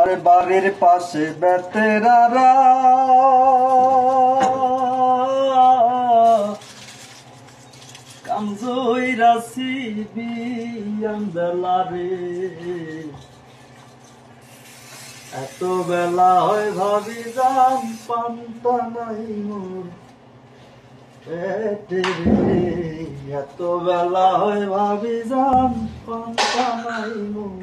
আরে বাড়ির পাশে বেতেরারা কামজুই রাশি বিয়ান্দালারে। এত বেলা হয় ভাবি যাম পান্তা নাই মোর। এত বেলা হয় ভাবি যাম পান্তা নাই মোর।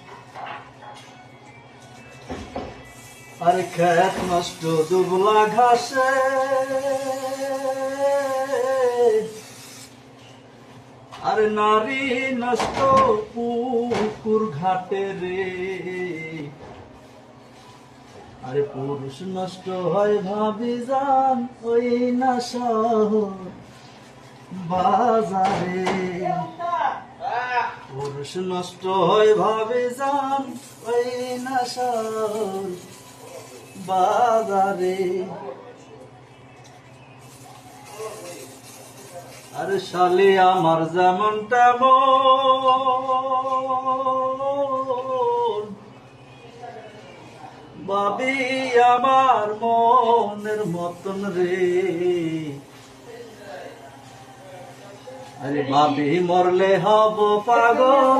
আরে খেত নষ্ট দুবলা ঘাসে। আরে নারী নষ্ট পুকুর ঘাটে রে। আরে পুরুষ নষ্ট হয় ভাবি যান ওই না শহর বাজারে। পুরুষ নষ্ট হয় ভাবি যান ওই না শহর বাজারে। আরে শালি, আমার যেমন তেমন বাবি আমার মনের মতন রে। আরে বাবি মরলে হব পাগল।